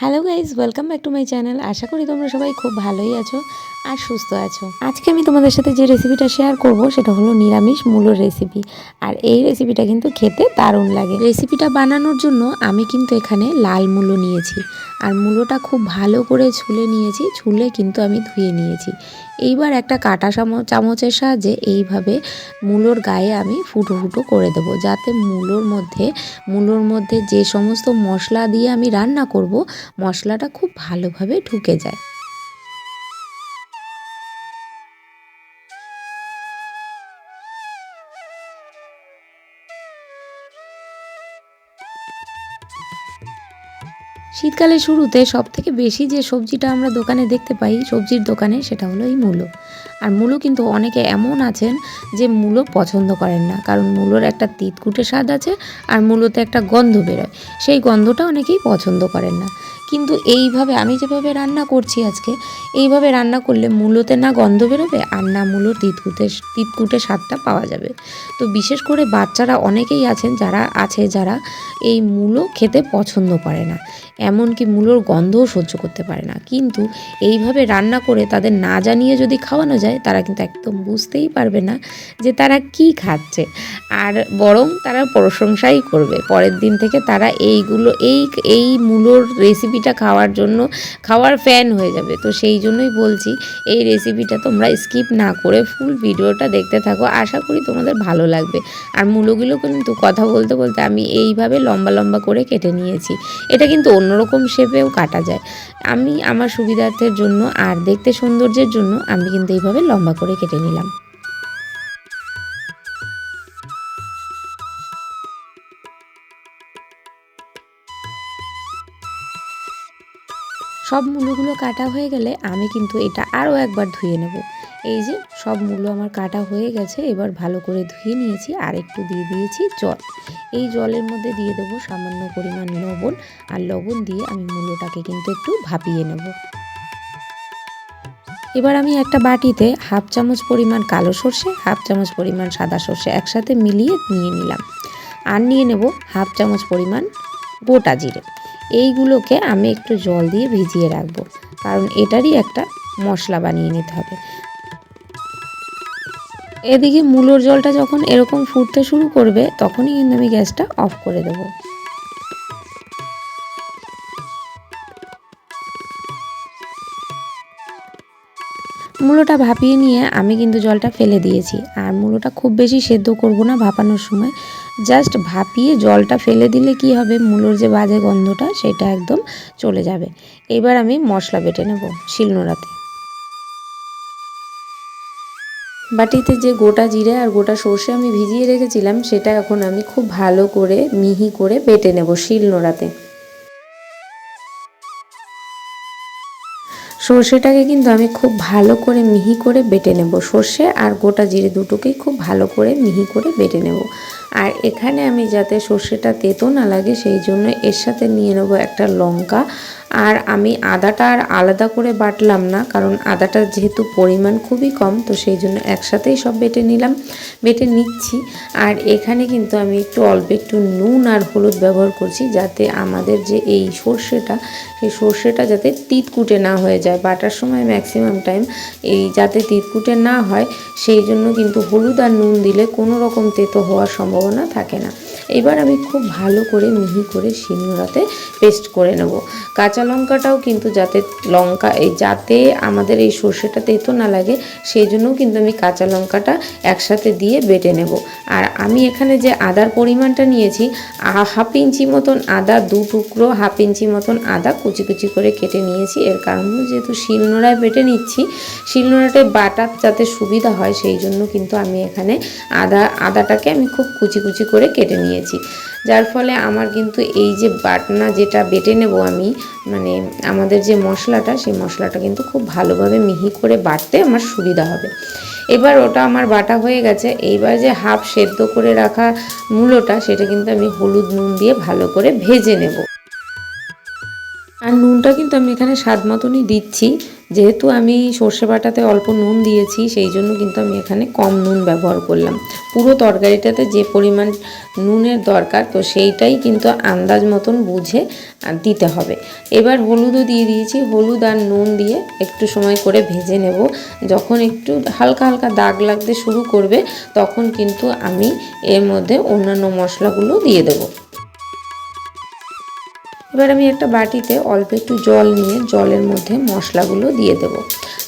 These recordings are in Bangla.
Hello guys welcome back to my channel আশা করি তোমরা সবাই খুব ভালোই আছো আর সুস্থ আছো। আজকে আমি তোমাদের সাথে যে রেসিপিটা শেয়ার করব, সেটা হলো নিরামিষ মূলোর রেসিপি আর এই রেসিপিটা কিন্তু খেতে দারুণ লাগে। রেসিপিটা বানানোর জন্য আমি কিন্তু এখানে লাল মূলো নিয়েছি। আর মূলোটা খুব ভালো করে ছুলে নিয়েছি, ছুলে কিন্তু আমি ধুয়ে নিয়েছি। এইবার একটা কাটা চামচ চামচের সাহায্যে এইভাবে মূলোর গায়ে আমি ফুটো ফুটো করে দেবো, যাতে মূলোর মধ্যে মূলোর মধ্যে যে সমস্ত মশলা দিয়ে আমি রান্না করব মশলাটা খুব ভালোভাবে ঢুকে যায়। শীতকালের শুরুতে সব থেকে বেশি যে সবজিটা আমরা দোকানে দেখতে পাই, সবজির দোকানে, সেটা হলো এই মূলো। আর মূলো কিন্তু অনেকে এমন আছেন যে মূলো পছন্দ করেন না, কারণ মূলোর একটা তিতকুটে স্বাদ আছে আর মূলোতে একটা গন্ধ বেরোয়। সেই গন্ধটা অনেকেই পছন্দ করেন না। কিন্তু এইভাবে আমি যেভাবে রান্না করছি আজকে, এইভাবে রান্না করলে মূলোতে না গন্ধ বেরোবে আর না মূলোর তিতকুটে তিতকুটে স্বাদটা পাওয়া যাবে। তো বিশেষ করে বাচ্চারা অনেকেই আছেন যারা, আছে যারা এই মূলো খেতে পছন্দ করে না, এমনকি মূলোর গন্ধও সহ্য করতে পারে না। কিন্তু এইভাবে রান্না করে তাদের না জানিয়ে যদি খাওয়ানো যায়, তারা কিন্তু একদম বুঝতেই পারবে না যে তারা কি খাচ্ছে। আর বরং তারা প্রশংসাই করবে। পরের দিন থেকে তারা এইগুলো, এই এই মূলোর রেসিপিটা খাওয়ার জন্য খাওয়ার ফ্যান হয়ে যাবে। তো সেই জন্যই বলছি, এই রেসিপিটা তোমরা স্কিপ না করে ফুল ভিডিওটা দেখতে থাকো। আশা করি তোমাদের ভালো লাগবে। আর মূলগুলো কিন্তু কথা বলতে বলতে আমি এইভাবে লম্বা লম্বা করে কেটে নিয়েছি। এটা কিন্তু অন্যরকম শেপেও কাটা যায়। আমি আমার সুবিধার্থের জন্য আর দেখতে সৌন্দর্যের জন্য আমি কিন্তু এইভাবে লম্বা করে কেটে নিলাম। সব মূলোগুলো কাটা হয়ে গেলে আমি কিন্তু এটা আরও একবার ধুয়ে নেব। এই যে সব মূলো আমার কাটা হয়ে গেছে, এবার ভালো করে ধুয়ে নিয়েছি আর একটু দিয়ে দিয়েছি জল। এই জলের মধ্যে দিয়ে দেবো সামান্য পরিমাণ লবণ আর লবণ দিয়ে আমি মূলোটাকে কিন্তু একটু ভাপিয়ে নেব। এবার আমি একটা বাটিতে হাফ চামচ পরিমাণ কালো সর্ষে, হাফ চামচ পরিমাণ সাদা সর্ষে একসাথে মিলিয়ে নিয়ে নিলাম। আর নিয়ে নেব হাফ চামচ পরিমাণ গোটা জিরে। এইগুলোকে আমি একটু জল দিয়ে ভিজিয়ে রাখব। কারণ এটারই একটা মশলা বানিয়ে নিতে হবে। এদিকে মূলোর জলটা যখন এরকম ফুটতে শুরু করবে, তখনই কিন্তু আমি গ্যাসটা অফ করে দেবো। মূলোটা ভাপিয়ে নিয়ে আমি কিন্তু জলটা ফেলে দিয়েছি। আর মূলোটা খুব বেশি সেদ্ধ করব না ভাপানোর সময়। জাস্ট ভাপিয়ে জলটা ফেলে দিলে কি হবে? মূলোর যে বাজে গন্ধটা সেটা একদম চলে যাবে। এবার আমি মশলা বেটে নেব শিলনোড়াতে। বাটিতে যে গোটা জিরে আর গোটা সর্ষে আমি ভিজিয়ে রেখেছিলাম, সেটা এখন আমি খুব ভালো করে মিহি করে বেটে নেব শিলনোড়াতে। সর্ষেটাকে কিন্তু আমি খুব ভালো করে মিহি করে বেটে নেব। সর্ষে আর গোটা জিরে দুটোকেই খুব ভালো করে মিহি করে বেটে নেব। আর এখানে আমি যাতে সর্ষেটা তেতো না লাগে, সেই জন্য এর সাথে নিয়ে নেব একটা লঙ্কা আর আমি আদাটা আর আলাদা করে বাটলাম না, কারণ আদাটার যেহেতু পরিমাণ খুবই কম, তো সেই জন্য একসাথেই সব বেটে নিলাম, বেটে নিচ্ছি। আর এখানে কিন্তু আমি একটু অল্প একটু নুন আর হলুদ ব্যবহার করছি, যাতে আমাদের যে এই সর্ষেটা, সেই সর্ষেটা যাতে তিতকুটে না হয়ে যায়। বাটার সময় ম্যাক্সিমাম টাইম এই যাতে তিতকুটে না হয়, সেই জন্য কিন্তু হলুদ আর নুন দিলে কোনো রকম তেতো হওয়ার সম্ভাবনা থাকে না। এবার আমি খুব ভালো করে মিহি করে শিলনোড়াতে পেস্ট করে নেব। কাঁচা লঙ্কাটাও কিন্তু যাতে লঙ্কা, এই যাতে আমাদের এই সর্ষেটা তেতো না লাগে, সেই জন্যও কিন্তু আমি কাঁচা লঙ্কাটা একসাথে দিয়ে বেটে নেব। আর আমি এখানে যে আদার পরিমাণটা নিয়েছি হাফ ইঞ্চি মতন আদা, দু টুকরো হাফ ইঞ্চি মতন আদা কুচি কুচি করে কেটে নিয়েছি। এর কারণ যেহেতু শিলনোড়ায় বেটে নিচ্ছি শিলনোড়াটায় বাটার যাতে সুবিধা হয়, সেই জন্য কিন্তু আমি এখানে আদা, আদাটাকে আমি খুব কুচি কুচি করে কেটে নিয়েছি। যার ফলে আমার কিন্তু এই যে বাটনা যেটা বেটে নেব আমি মানে আমাদের যে মশলাটা, সেই মশলাটা কিন্তু খুব ভালোভাবে মিহি করে বাটতে আমার সুবিধা হবে। এবার ওটা আমার বাটা হয়ে গেছে। এইবার যে হাফ সেদ্ধ করে রাখা মূলোটা, সেটা কিন্তু আমি হলুদ নুন দিয়ে ভালো করে ভেজে নেব। আর নুনটা কিন্তু আমি এখানে স্বাদ মতনই দিচ্ছি। যেহেতু আমি সর্ষে বাটাতে অল্প নুন দিয়েছি, সেই জন্য কিন্তু আমি এখানে কম নুন ব্যবহার করলাম। পুরো তরকারিটাতে যে পরিমাণ নুনের দরকার, তো সেইটাই কিন্তু আন্দাজ মতন বুঝে দিতে হবে। এবার হলুদও দিয়ে দিয়েছি। হলুদ আর নুন দিয়ে একটু সময় করে ভেজে নেব। যখন একটু হালকা হালকা দাগ লাগতে শুরু করবে, তখন কিন্তু আমি এর মধ্যে অন্যান্য মশলাগুলো দিয়ে দেবো। এবার আমি একটা বাটিতে অল্প একটু জল নিয়ে জলের মধ্যে মশলাগুলো দিয়ে দেব।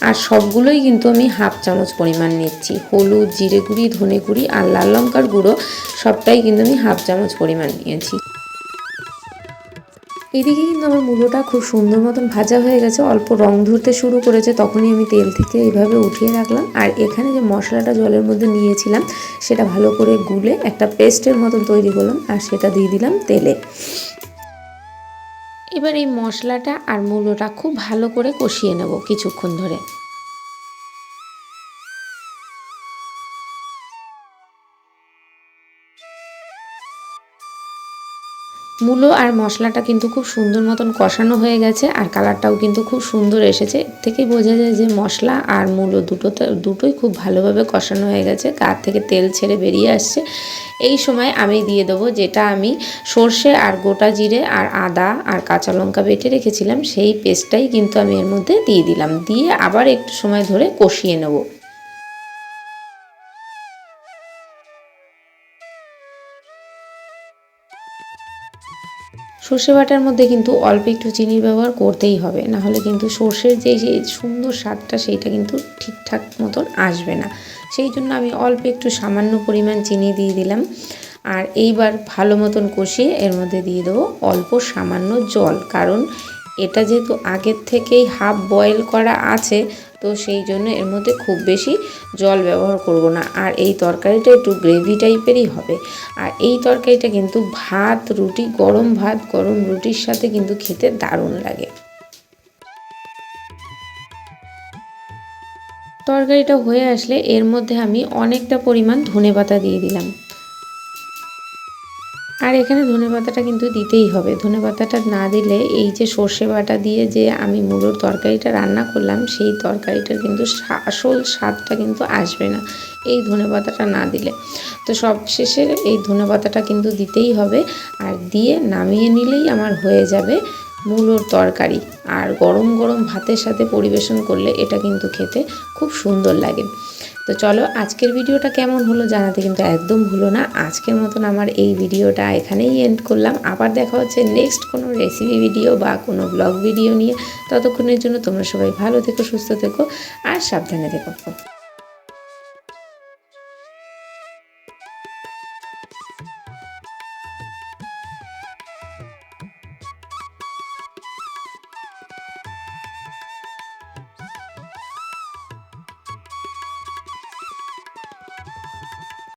আর সবগুলোই কিন্তু আমি হাফ চামচ পরিমাণ নিচ্ছি। হলুদ, জিরে গুঁড়ি, ধনে গুঁড়ি আর লাল লঙ্কার গুঁড়ো সবটাই কিন্তু আমি হাফ চামচ পরিমাণ নিয়েছি। এদিকে কিন্তু আমার মূলোটা খুব সুন্দর মতন ভাজা হয়ে গেছে। অল্প রং ধরতে শুরু করেছে, তখনই আমি তেল থেকে এইভাবে উঠিয়ে রাখলাম। আর এখানে যে মশলাটা জলের মধ্যে নিয়েছিলাম, সেটা ভালো করে গুলে একটা পেস্টের মতন তৈরি করলাম আর সেটা দিয়ে দিলাম তেলে। এবার এই মশলাটা আর মূলোটা খুব ভালো করে কষিয়ে নেব কিছুক্ষণ ধরে। মূলো আর মশলাটা কিন্তু খুব সুন্দর মতন কষানো হয়ে গেছে, আর কালারটাও কিন্তু খুব সুন্দর এসেছে। এর থেকেই বোঝা যায় যে মশলা আর মূলো দুটোতে, দুটোই খুব ভালোভাবে কষানো হয়ে গেছে গার থেকে তেল ছেড়ে বেরিয়ে আসছে। এই সময় আমি দিয়ে দেবো যেটা আমি সর্ষে আর গোটা জিরে আর আদা আর কাঁচা লঙ্কা বেটে রেখেছিলাম, সেই পেস্টটাই কিন্তু আমি এর মধ্যে দিয়ে দিলাম। দিয়ে আবার একটু সময় ধরে কষিয়ে নেব। সর্ষে বাটার মধ্যে কিন্তু অল্প একটু চিনির ব্যবহার করতেই হবে, না হলে কিন্তু সর্ষের যে সুন্দর স্বাদটা সেইটা কিন্তু ঠিকঠাক মতন আসবে না। সেই জন্য আমি অল্প একটু সামান্য পরিমাণ চিনি দিয়ে দিলাম আর এইবার ভালো মতন কষিয়ে এর মধ্যে দিয়ে দেবো অল্প সামান্য জল, কারণ এটা যেহেতু আগের থেকেই হাফ বয়েল করা আছে তো সেই জন্য এর মধ্যে খুব বেশি জল ব্যবহার করব না। আর এই তরকারিটা একটু গ্রেভি টাইপেরই হবে। আর এই তরকারিটা কিন্তু ভাত, রুটি, গরম ভাত, গরম রুটির সাথে কিন্তু খেতে দারুণ লাগে। তরকারিটা হয়ে আসলে এর মধ্যে আমি অনেকটা পরিমাণ ধনে পাতা দিয়ে দিলাম। আর এখানে ধনে পাতাটা কিন্তু দিতেই হবে। ধনে পাতাটা না দিলে এই যে সর্ষে বাটা দিয়ে যে আমি মুলোর তরকারিটা রান্না করলাম, সেই তরকারিটার কিন্তু আসল স্বাদটা কিন্তু আসবে না এই ধনে পাতাটা না দিলে। তো সবশেষে এই ধনে পাতাটা কিন্তু দিতেই হবে আর দিয়ে নামিয়ে নিলেই আমার হয়ে যাবে মূলোর তরকারি। আর গরম গরম ভাতের সাথে পরিবেশন করলে এটা কিন্তু খেতে খুব সুন্দর লাগে। তো চলো আজকের ভিডিওটা কেমন হলো জানাতে কিন্তু একদম ভুলো না। আজকের মতন আমার এই ভিডিওটা এখানেই এন্ড করলাম। আবার দেখা হচ্ছে নেক্সট কোনো রেসিপি ভিডিও বা কোনো ব্লগ ভিডিও নিয়ে। ততক্ষণের জন্য তোমরা সবাই ভালো থেকো, সুস্থ থেকো, আর সাবধানে থেকো।